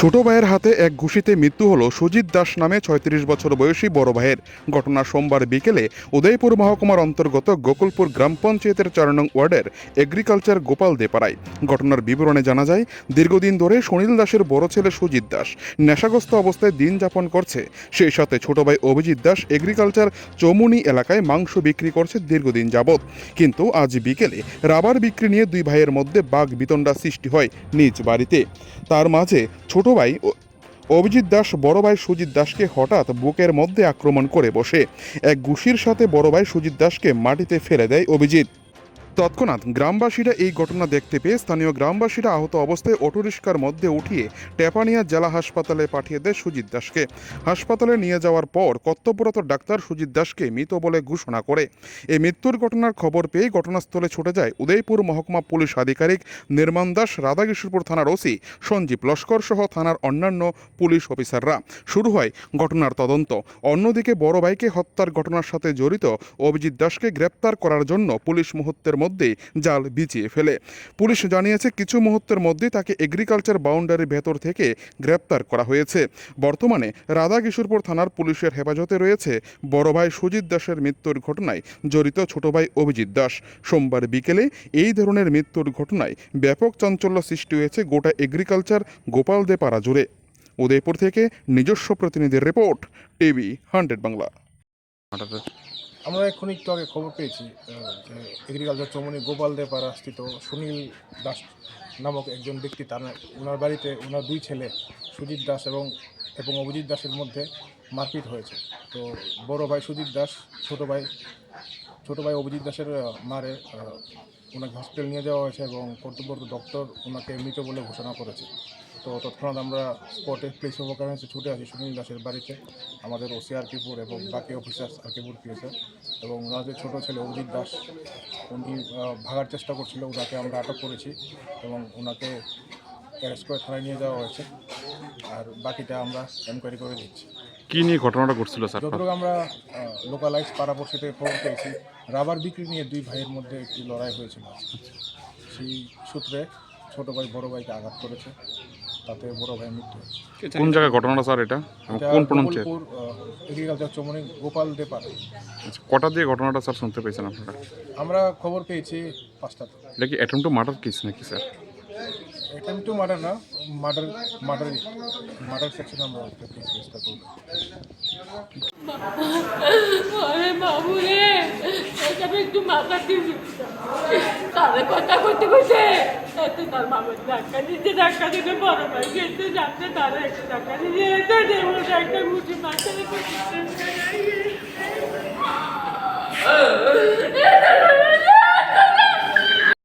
ছোট ভাইয়ের হাতে এক ঘুষিতে মৃত্যু হলো সুজিত দাস নামে ছয়ত্রিশ বছর বয়সী বড় ভাইয়ের। ঘটনা সোমবার বিকেলে উদয়পুর মহকুমার অন্তর্গত গোকুলপুর গ্রাম পঞ্চায়েতের চার নং ওয়ার্ডের এগ্রিকালচার গোপাল দেপাড়ায়। ঘটনার বিবরণে জানা যায়, দীর্ঘদিন ধরে সুনীল দাসের বড় ছেলে সুজিত দাস নেশাগ্রস্ত অবস্থায় দিন যাপন করছে। সেই সাথে ছোট ভাই অভিজিৎ দাস এগ্রিকালচার চৌমুনি এলাকায় মাংস বিক্রি করছে দীর্ঘদিন যাবৎ। কিন্তু আজ বিকেলে রাবার বিক্রি নিয়ে দুই ভাইয়ের মধ্যে বাঘ বিতণ্ডা সৃষ্টি হয় নিজ বাড়িতে। তার মাঝে ছোট ভাই অভিজিৎ দাস, বড় ভাই সুজিত দাসকে হঠাৎ বুকের মধ্যে আক্রমণ করে বসে। এক ঘুষির সাথে বড় ভাই সুজিত দাসকে মাটিতে ফেলে দেয় অভিজিৎ। তৎক্ষণাৎ গ্রামবাসীরা এই ঘটনা দেখতে পেয়ে স্থানীয় গ্রামবাসীরা আহত অবস্থায় অটোরিস্কার মধ্যে উঠিয়ে টেপানিয়া জেলা হাসপাতালে পাঠিয়ে দেয় সুজিত দাসকে। হাসপাতালে নিয়ে যাওয়ার পর কর্তব্যরত ডাক্তার সুজিত দাসকে মৃত বলে ঘোষণা করে। এই মৃত্যুর ঘটনার খবর পেয়ে ঘটনাস্থলে ছুটে যায় উদয়পুর মহকুমা পুলিশ আধিকারিক নির্মাণ দাস, রাধাকিশোরপুর থানার ওসি সঞ্জীব লস্কর সহ থানার অন্যান্য পুলিশ অফিসাররা। শুরু হয় ঘটনার তদন্ত। অন্যদিকে বড় ভাইকে হত্যার ঘটনার সাথে জড়িত অভিজিৎ দাসকে গ্রেপ্তার করার জন্য পুলিশ মুহূর্তের মধ্যেই জাল বিছিয়ে ফেলে। পুলিশ জানিয়েছে, কিছু মুহূর্তের মধ্যেই তাকে এগ্রিকালচার বাউন্ডারির ভেতর থেকে গ্রেপ্তার করা হয়েছে। বর্তমানে রাধা কিশোরপুর থানার পুলিশের হেফাজতে রয়েছে বড় ভাই সুজিত দাসের মৃত্যুর ঘটনায় জড়িত ছোট ভাই অভিজিৎ দাস। সোমবার বিকেলে এই ধরনের মৃত্যুর ঘটনায় ব্যাপক চাঞ্চল্য সৃষ্টি হয়েছে গোটা এগ্রিকালচার গোপালদেপাড়া জুড়ে। উদয়পুর থেকে নিজস্ব প্রতিনিধির রিপোর্ট, টিভি হান্ড্রেড বাংলা। আমরা এক্ষুনি একটু আগে খবর পেয়েছি যে এগ্রিকালচার চৌমনি গোপাল দেপাড়া স্থিত সুনীল দাস নামক একজন ব্যক্তি, তার ওনার বাড়িতে ওনার দুই ছেলে সুজিত দাস এবং এবং অভিজিৎ দাসের মধ্যে মারপিট হয়েছে। তো বড় ভাই সুজিত দাস, ছোট ভাই ছোট ভাই অভিজিৎ দাসের মারে ওনাকে হসপিটাল নিয়ে যাওয়া হয়েছে এবং কর্তব্যরত ডক্টর ওনাকে মৃত বলে ঘোষণা করেছে। তো তৎক্ষণাৎ আমরা স্পটে প্লেস অফ অকারেন্সে ছুটে আসি সুনীল দাসের বাড়িতে। আমাদের ওসি আরকিপুর এবং বাকি অফিসার্স আরকিপুর পিএসএ এবং ওনার যে ছোটো ছেলে অভিজিৎ দাস উনি ভাগার চেষ্টা করছিল ওনাকে আমরা আটক করেছি এবং ওনাকে অ্যারেস্ট করে থানায় নিয়ে যাওয়া হয়েছে। আর বাকিটা আমরা এনকোয়ারি করে দিচ্ছি। কী নিয়ে ঘটনাটা ঘটছিল স্যার? যতটুকু আমরা লোকালাইজ পাড়াপড়শি থেকে খবর পেয়েছি রাবার বিক্রি নিয়ে দুই ভাইয়ের মধ্যে একটি লড়াই হয়েছিল। সেই সূত্রে ছোটো ভাই বড় ভাইকে আঘাত করেছে। তাতে বড় ভাই মৃত্যু হয়েছে। কোন জায়গায় ঘটনাটা স্যার এটা? কোন পঞ্চায়েত এগ্রিকালচার চৌমনি গোপাল দেপার আচ্ছা, কটা দিয়ে ঘটনাটা স্যার শুনতে পেয়েছেন আপনারা? আমরা খবর পেয়েছি পাঁচটাতে এটা কি অ্যাটেম্প টু মার্ডার কেস নাকি স্যার? অ্যাটেম্প টু মার্ডার না মার্ডার মার্ডার মার্ডার সেকশন আমরা কেস করব। আরে বাবু রে এসব একটু মাথা দিবি। তাদের কথা করতে করতে এত তার বাবার ধাক্কা গেছে যাচ্ছে তারা একটা ধাক্কা দিয়ে এতে দেবো, একটা মাথা রেখে